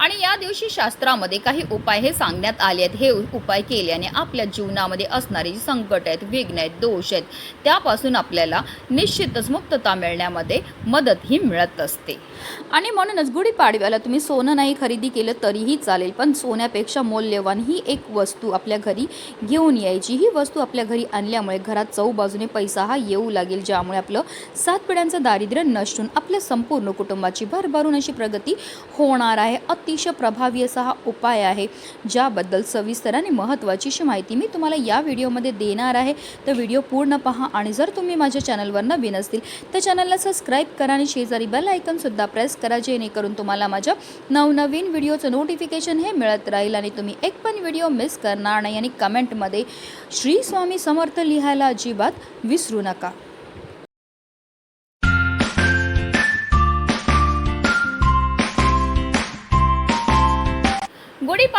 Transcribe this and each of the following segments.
आणि या दिवशी शास्त्रामध्ये काही उपाय हे सांगण्यात आले आहेत. हे उपाय केल्याने आपल्या जीवनामध्ये असणारे जे संकट आहेत विघ्न आहेत दोष आहेत त्यापासून आपल्याला निश्चितच मुक्तता मिळण्यामध्ये मदत ही मिळत असते. आणि म्हणूनच गुढीपाडव्याला तुम्ही सोनं नाही खरेदी केलं तरीही चालेल पण सोन्यापेक्षा मौल्यवान ही एक वस्तू आपल्या घरी घेऊन यायची. ही वस्तू आपल्या घरी आणल्यामुळे घरात चौबाजूने पैसा हा येऊ लागेल ज्यामुळे आपलं सात पिढ्यांचं दारिद्र्य नसून आपल्या संपूर्ण कुटुंबाची भरभरून अशी प्रगती होणार आहे. अतिशय प्रभावी असा हा उपाय आहे ज्याबद्दल सविस्तर आणि महत्त्वाची अशी माहिती मी तुम्हाला या व्हिडिओमध्ये देणार आहे. तर व्हिडिओ पूर्ण पहा आणि जर तुम्ही माझ्या चॅनलवर नवीन असतील तर चॅनलला सबस्क्राईब करा आणि शेजारी बेल आयकनसुद्धा प्रेस करा जेणेकरून तुम्हाला माझ्या नवनवीन व्हिडिओचं नोटिफिकेशन हे मिळत राहील आणि तुम्ही एक पण व्हिडिओ मिस करणार नाही आणि कमेंटमध्ये श्री स्वामी समर्थ लिहायला अजिबात विसरू नका.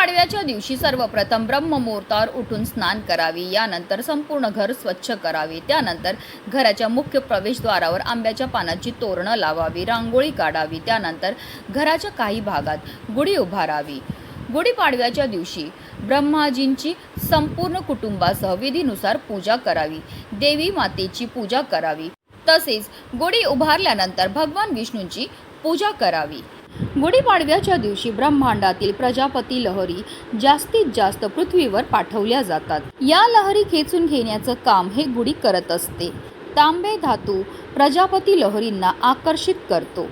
गुढीपाडव्याच्या दिवशी सर्वप्रथम ब्रह्ममुहूर्तावर उठून स्नान करावे. यानंतर संपूर्ण घर स्वच्छ करावे. त्यानंतर घराच्या मुख्य प्रवेशद्वारावर आंब्याच्या पानाची तोरणं लावावी रांगोळी काढावी. त्यानंतर घराच्या काही भागात गुढी उभारावी. गुढीपाडव्याच्या दिवशी ब्रह्माजींची संपूर्ण कुटुंबासह विधीनुसार पूजा करावी. देवी मातेची पूजा करावी. तसेच गुढी उभारल्यानंतर भगवान विष्णूंची पूजा करावी. गुढीपाडव्याच्या दिवशी ब्रह्मांडातील प्रजापती लहरी जास्तीत जास्त पृथ्वीवर पाठवल्या जातात. या लहरी खेचून घेण्याचं काम हे गुढी करत असते. तांबे धातू प्रजापती लहरींना आकर्षित करतो.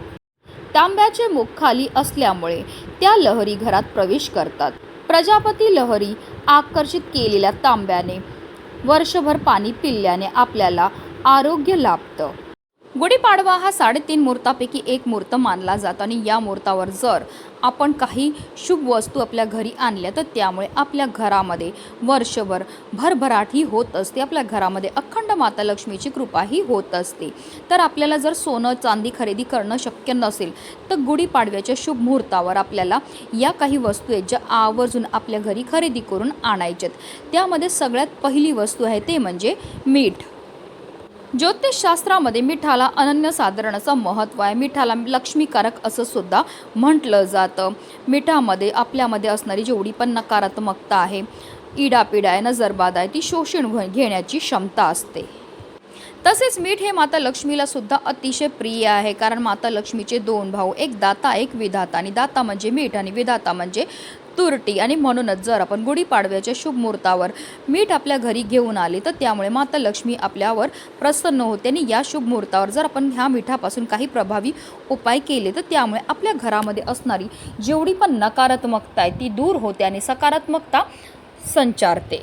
तांब्याचे मुख खाली असल्यामुळे त्या लहरी घरात प्रवेश करतात. प्रजापती लहरी आकर्षित केलेल्या तांब्याने वर्षभर पाणी पिल्याने आपल्याला आरोग्य लाभतं. गुढीपाडवा हा साडेतीन मुहूर्तापैकी एक मुहूर्त मानला जातो आणि या मुहूर्तावर जर आपण काही शुभ वस्तू आपल्या घरी आणल्या तर त्यामुळे आपल्या घरामध्ये वर्षभर भरभराटही होत असते. आपल्या घरामध्ये अखंड माता लक्ष्मीची कृपाही होत असते. तर आपल्याला जर सोनं चांदी खरेदी करणं शक्य नसेल तर गुढीपाडव्याच्या शुभ मुहूर्तावर आपल्याला या काही वस्तू आहेत ज्या आवर्जून आपल्या घरी खरेदी करून आणायच्यात. त्यामध्ये सगळ्यात पहिली वस्तू आहे ते म्हणजे मीठ. ज्योतिषशास्त्रामध्ये मिठाला अनन्यसाधारण असं महत्त्व आहे. मिठाला लक्ष्मीकारक असं सुद्धा म्हटलं जातं. मिठामध्ये आपल्यामध्ये असणारी जेवढी पण नकारात्मकता आहे इडापिडा आहे नजरबाद आहे ती शोषण घेण्याची क्षमता असते. तसेच मीठ हे माता लक्ष्मीला सुद्धा अतिशय प्रिय आहे. कारण माता लक्ष्मीचे दोन भाऊ एक दाता एक विधाता. आणि दाता म्हणजे मीठ आणि विधाता म्हणजे तुरटी आणि म्हणूनच जर आपण गुढीपाडव्याच्या शुभ मुहूर्तावर मीठ आपल्या घरी घेऊन आले तर त्यामुळे माता लक्ष्मी आपल्यावर प्रसन्न होते आणि या शुभ मुहूर्तावर जर आपण ह्या मिठापासून काही प्रभावी उपाय केले तर त्यामुळे आपल्या घरामध्ये असणारी जेवढी पण नकारात्मकता आहे ती दूर होते आणि सकारात्मकता संचारते.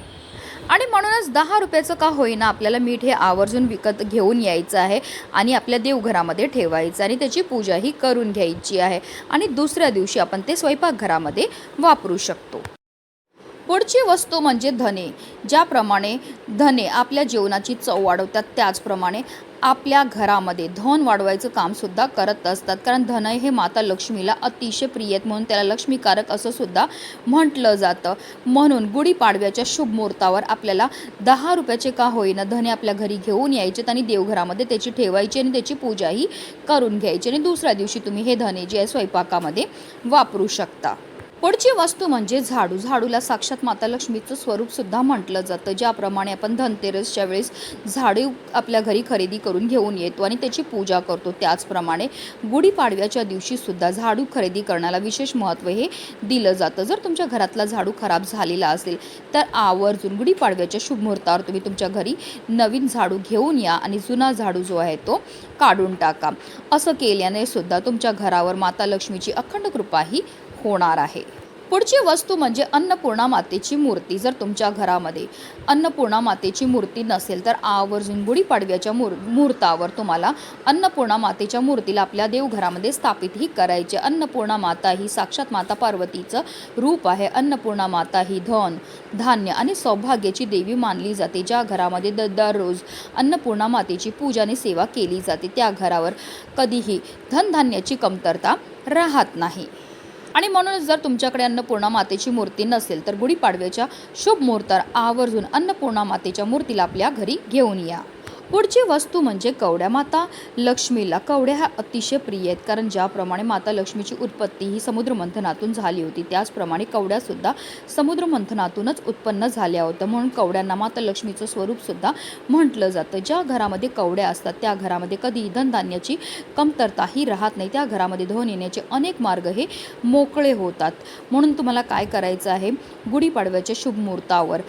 आणि म्हणूनच दहा रुपयाचं का होईना आपल्याला मीठ हे आवर्जून विकत घेऊन यायचं आहे आणि आपल्या देवघरामध्ये ठेवायचं आणि त्याची पूजाही करून घ्यायची आहे. आणि दुसऱ्या दिवशी आपण ते स्वयंपाकघरामध्ये वापरू शकतो. पुढची वस्तू म्हणजे धने. ज्याप्रमाणे धने आपल्या जेवणाची चव वाढवतात त्याचप्रमाणे आपल्या घरामध्ये धन वाढवायचं कामसुद्धा करत असतात. कारण धनय हे माता लक्ष्मीला अतिशय प्रिय आहेत म्हणून त्याला लक्ष्मीकारक असं सुद्धा म्हटलं जातं. म्हणून गुढीपाडव्याच्या शुभ मुहूर्तावर आपल्याला दहा रुपयाचे का होईना धने आपल्या घरी घेऊन यायचे आणि देवघरामध्ये त्याची ठेवायची आणि त्याची पूजाही करून घ्यायची. आणि दुसऱ्या दिवशी तुम्ही हे धने जे आहे स्वयंपाकामध्ये वापरू शकता. पुढची वस्तू म्हणजे झाडू. झाडूला साक्षात माता लक्ष्मीचं स्वरूप सुद्धा म्हटलं जातं. ज्याप्रमाणे आपण धनतेरसच्या वेळेस झाडू आपल्या घरी खरेदी करून घेऊन येतो आणि त्याची पूजा करतो त्याचप्रमाणे गुढीपाडव्याच्या दिवशी सुद्धा झाडू खरेदी करण्याला विशेष महत्त्व हे दिलं जातं. जर तुमच्या घरातला झाडू खराब झालेला असेल तर आवर्जून गुढीपाडव्याच्या शुभ मुहूर्तावर तुम्ही तुमच्या घरी नवीन झाडू घेऊन या आणि जुना झाडू जो आहे तो काढून टाका. असं केल्याने सुद्धा तुमच्या घरावर माता लक्ष्मीची अखंड कृपा ही होणार आहे. पुढची वस्तू म्हणजे अन्नपूर्णा मातेची मूर्ती. जर तुमच्या घरामध्ये अन्नपूर्णा मातेची मूर्ती नसेल तर आवर्जून गुढीपाडव्याच्या मूर मुहूर्तावर तुम्हाला अन्नपूर्णा मातेच्या मूर्तीला आपल्या देवघरामध्ये स्थापितही करायचे. अन्नपूर्णा माता ही साक्षात माता पार्वतीचं रूप आहे. अन्नपूर्णा माता ही धन धान्य आणि सौभाग्याची देवी मानली जाते. ज्या घरामध्ये द दररोज अन्नपूर्णा मातेची पूजा आणि सेवा केली जाते त्या घरावर कधीही धनधान्याची कमतरता राहत नाही. आणि म्हणूनच जर तुमच्याकडे अन्नपूर्णा मातेची मूर्ती नसेल तर गुढीपाडव्याच्या शुभ मुहूर्तावर आवर्जून अन्नपूर्णा मातेच्या मूर्तीला आपल्या घरी घेऊन या. पुढची वस्तू म्हणजे कवड्या माता. लक्ष्मीला कवड्या ह्या अतिशय प्रिय आहेत कारण ज्याप्रमाणे माता लक्ष्मीची उत्पत्ती ही समुद्रमंथनातून झाली होती त्याचप्रमाणे कवड्यासुद्धा समुद्रमंथनातूनच उत्पन्न झाल्या होत्या. म्हणून कवड्यांना माता लक्ष्मीचं स्वरूपसुद्धा म्हटलं जातं. ज्या घरामध्ये कवड्या असतात त्या घरामध्ये कधी धनधान्याची कमतरताही राहत नाही. त्या घरामध्ये धन येण्याचे अनेक मार्ग हे मोकळे होतात. म्हणून तुम्हाला काय करायचं आहे? गुढीपाडव्याच्या शुभ मुहूर्तावर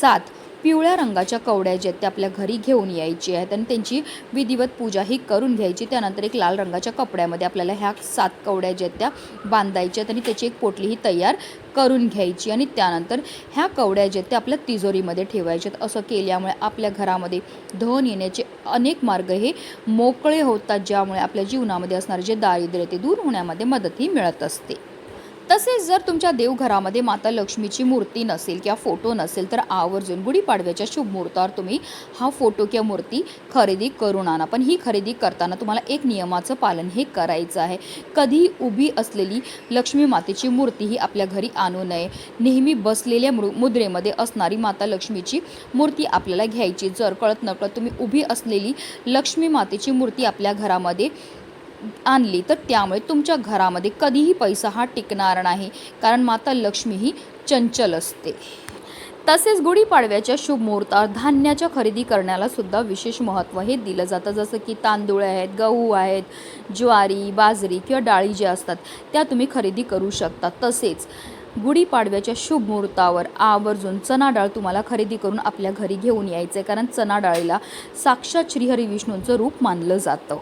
सात पिवळ्या रंगाच्या कवड्या ज्या आहेत त्या आपल्या घरी घेऊन यायची आहेत आणि त्यांची विधिवत पूजा ही करून घ्यायची. त्यानंतर एक लाल रंगाच्या कपड्यामध्ये आपल्याला ह्या सात कवड्या ज्या आहेत त्या बांधायच्या आहेत आणि त्याची एक पोटलीही तयार करून घ्यायची आणि त्यानंतर ह्या कवड्या ज्या आहेत त्या आपल्या तिजोरीमध्ये ठेवायच्यात असं केल्यामुळे आपल्या घरामध्ये धन येण्याचे अनेक मार्ग हे मोकळे होतात ज्यामुळे आपल्या जीवनामध्ये असणारे जे दारिद्र्य ते दूर होण्यामध्ये मदतही मिळत असते. तसेच जर तुमच्या देवघरामध्ये माता लक्ष्मीची मूर्ती नसेल किंवा फोटो नसेल तर आवर्जून गुढीपाडव्याच्या शुभ मुहूर्तावर तुम्ही हा फोटो किंवा मूर्ती खरेदी करून आणा. पण ही खरेदी करताना तुम्हाला एक नियमाचं पालन हे करायचं आहे. कधी उभी असलेली लक्ष्मी मातेची मूर्ती ही आपल्या घरी आणू नये. नेहमी बसलेल्या मृ मुद्रेमध्ये असणारी माता लक्ष्मीची मूर्ती आपल्याला घ्यायची. जर कळत नकळत तुम्ही उभी असलेली लक्ष्मी मातेची मूर्ती आपल्या घरामध्ये आणली तर त्यामुळे तुमच्या घरामध्ये कधीही पैसा हा टिकणार नाही. कारण माता लक्ष्मी ही चंचल असते. तसेच गुढीपाडव्याच्या शुभ मुहूर्तावर धान्याच्या खरेदी करण्याला सुद्धा विशेष महत्त्व हे दिलं जातं. जसं की तांदूळ आहेत गहू आहेत ज्वारी बाजरी किंवा डाळी ज्या असतात त्या तुम्ही खरेदी करू शकता. तसेच गुढीपाडव्याच्या शुभ मुहूर्तावर आवर्जून चना डाळ तुम्हाला खरेदी करून आपल्या घरी घेऊन यायचं आहे कारण चना डाळीला साक्षात श्रीहरी विष्णूंचं रूप मानलं जातं.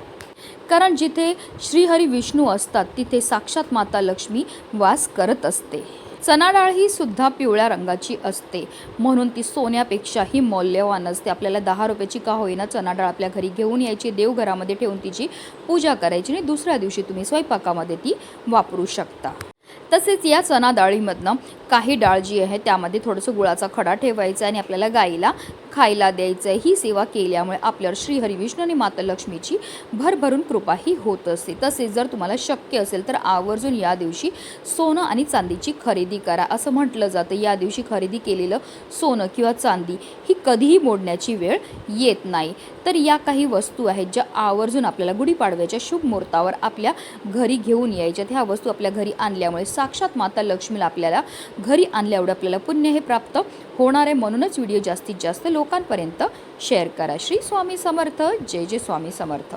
कारण जिथे श्रीहरी विष्णू असतात तिथे साक्षात माता लक्ष्मी वास करत असते. चणा डाळ ही सुद्धा पिवळ्या रंगाची असते. म्हणून ती सोन्यापेक्षाही मौल्यवान असते. आपल्याला दहा रुपयाची का होईना चना डाळ आपल्या घरी घेऊन यायची देवघरामध्ये ठेवून तिची पूजा करायची आणि दुसऱ्या दिवशी तुम्ही स्वयंपाकामध्ये ती वापरू शकता. तसेच या चणा डाळीमधनं काही डाळ जी आहे त्यामध्ये थोडंसं गुळाचा खडा ठेवायचा आणि आपल्याला गाईला खायला द्यायचं आहे ही सेवा केल्यामुळे आपल्यावर श्री विष्णू आणि माता लक्ष्मीची भरभरून कृपाही होत असते. तसेच जर तुम्हाला शक्य असेल तर आवर्जून या दिवशी सोनं आणि चांदीची खरेदी करा. असं म्हटलं जातं. या दिवशी खरेदी केलेलं सोनं किंवा चांदी ही कधीही मोडण्याची वेळ येत नाही. तर या काही वस्तू आहेत ज्या आवर्जून आपल्याला गुढीपाडव्याच्या शुभ मुहूर्तावर आपल्या घरी घेऊन यायच्यात. ह्या वस्तू आपल्या घरी आणल्यामुळे साक्षात माता लक्ष्मीला आपल्याला घरी आणल्या एवढं आपल्याला पुण्य हे प्राप्त होणार आहे. म्हणूनच व्हिडिओ जास्तीत जास्त लोक लोकांपर्यंत शेअर करा. श्री स्वामी समर्थ. जय जय स्वामी समर्थ.